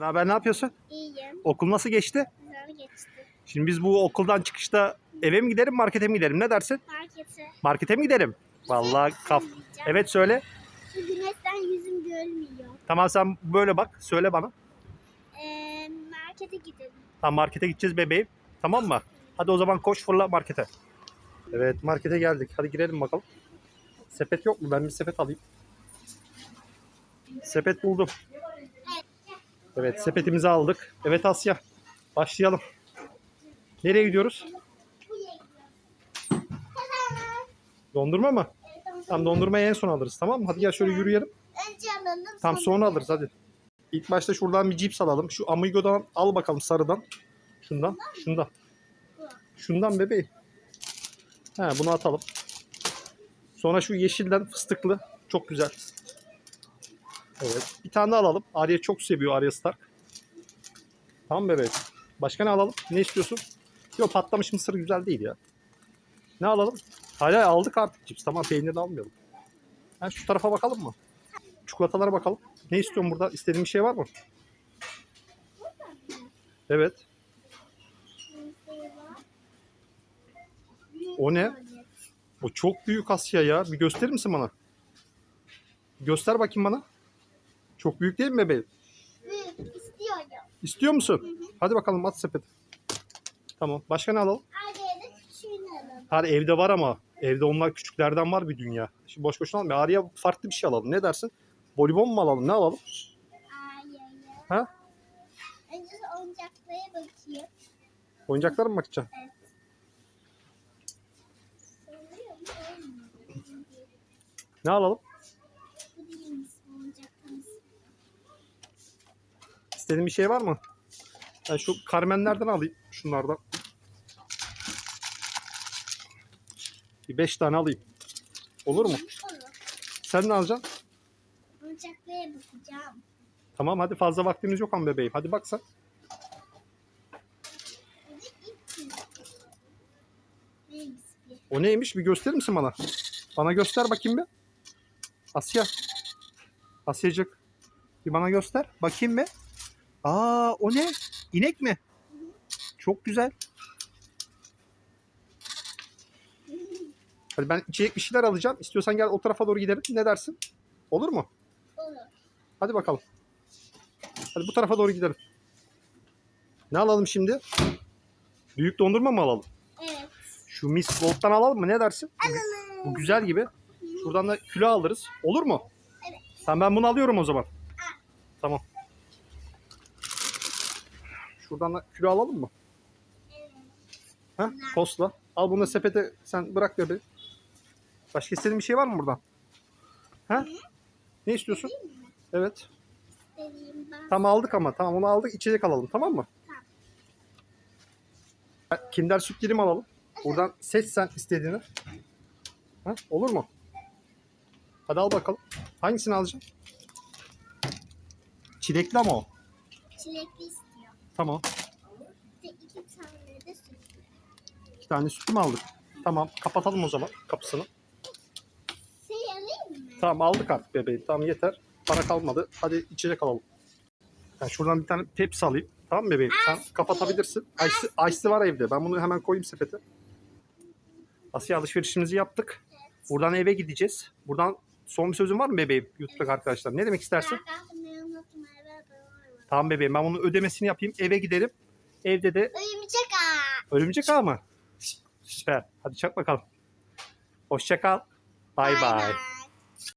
Ne haber ne yapıyorsun? İyiyim. Okul nasıl geçti? Güzel geçti. Şimdi biz bu okuldan çıkışta eve mi gidelim markete mi gidelim ne dersin? Markete. Markete mi gidelim? Vallahi kaf. Söyleyeceğim. Evet söyle. Şu güneşten yüzüm görmüyor. Tamam sen böyle bak söyle bana. Ee, markete gidelim. Tamam markete gideceğiz bebeğim. Tamam mı? Hadi o zaman koş fırla markete. Evet markete geldik. Hadi girelim bakalım. Sepet yok mu? Ben bir sepet alayım. Sepet buldum. Evet sepetimizi aldık. Evet Asya. Başlayalım. Nereye gidiyoruz? Dondurma mı? Tamam dondurmayı en son alırız tamam mı? Hadi gel şöyle yürüyelim. Önce alalım. Sonra alırız hadi. İlk başta şuradan bir cips alalım. Şu Amigo'dan al bakalım sarıdan. Şundan. Şundan. Şundan bebeğim. He bunu atalım. Sonra şu yeşilden fıstıklı. Çok güzel. Evet. Bir tane daha alalım. Arya çok seviyor Arya Stark. Tamam bebeğim. Başka ne alalım? Ne istiyorsun? Yok patlamış mısır güzel değil ya. Ne alalım? Hala aldık artık cips. Tamam peynir de almayalım. Ha, şu tarafa bakalım mı? Çikolatalara bakalım. Ne istiyorsun burada? İstediğin bir şey var mı? Evet. O ne? O çok büyük Asya ya. Bir gösterir misin bana? Göster bakayım bana. Çok büyük değil mi bebeğim? Büyük istiyorum. İstiyor musun? Hadi bakalım at sepeti. Tamam. Başka ne alalım? Aileye de küçüğünü alalım. Hadi evde var ama. Evde onlar küçüklerden var bir dünya. Şimdi boş boşuna almayalım. Araya farklı bir şey alalım. Ne dersin? Bolibon mu alalım? Ne alalım? Aileye. Ha? Önce oyuncaklara bakayım. Oyuncaklara mı bakacaksın? Olmuyor. Ne alalım? İstediğin bir şey var mı? Ben şu Carmen'lerden alayım. Şunlardan. Bir beş tane alayım. Olur mu? Olur. Sen ne alacaksın? Oyuncaklara bakacağım. Tamam hadi fazla vaktimiz yok ama bebeğim. Hadi bak sen. O neymiş? Bir gösterir misin bana? Bana göster bakayım bir. Asya. Asyacık. Bir bana göster. Bakayım bir. Aa o ne? İnek mi? Çok güzel. Hadi ben içecek bir şeyler alacağım. İstiyorsan gel o tarafa doğru gidelim. Ne dersin? Olur mu? Olur. Hadi bakalım. Hadi bu tarafa doğru gidelim. Ne alalım şimdi? Büyük dondurma mı alalım? Evet. Şu Miss Gold'dan alalım mı? Ne dersin? Alalım. Bu güzel gibi. Şuradan da kilo alırız. Olur mu? Evet. Tamam ben bunu alıyorum o zaman. Tamam. Şuradan da kilo alalım mı? Ha? Postla. Al bunu sepete sen bırak bebeğim. Başka istediğin bir şey var mı buradan? Ha? Ne istiyorsun? Evet. Tamam aldık ama. Tamam onu aldık. İçecek alalım. Tamam mı? Kinder süt dilim alalım. Buradan seç sen istediğini. Ha? Olur mu? Hadi al bakalım. Hangisini alacaksın? Çilekli ama o. Çilekli. Tamam. İki tane de süt. İki tane sütlü mü aldık? Tamam. Kapatalım o zaman kapısını. Şey alayım mı? Tamam aldık artık bebeğim. Tamam yeter. Para kalmadı. Hadi içecek alalım. Ben şuradan bir tane tepsi alayım. Tamam mı bebeğim? Sen kapatabilirsin. Ice, ice var evde. Ben bunu hemen koyayım sepete. Asya alışverişimizi yaptık. Buradan eve gideceğiz. Buradan son bir sözün var mı bebeğim? YouTube'daki arkadaşlar. Ne demek istersin? Tamam bebeğim ben bunun ödemesini yapayım. Eve gidelim. Evde de Örümcek ağa. örümcek ağı mı? Süper. Hadi çak bakalım. Hoşça kal. Bay. bay.